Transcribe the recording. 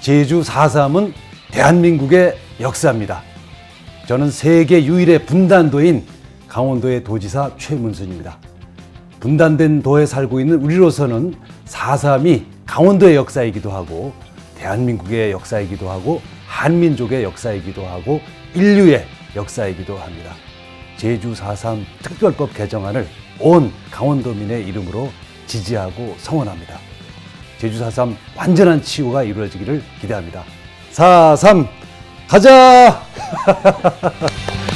제주 4.3은 대한민국의 역사입니다. 저는 세계 유일의 분단도인 강원도의 도지사 최문순입니다. 분단된 도에 살고 있는 우리로서는 4.3이 강원도의 역사이기도 하고 대한민국의 역사이기도 하고 한민족의 역사이기도 하고 인류의 역사이기도 합니다. 제주 4.3 특별법 개정안을 온 강원도민의 이름으로 지지하고 성원합니다. 제주 4.3 완전한 치유가 이루어지기를 기대합니다. 4.3 가자!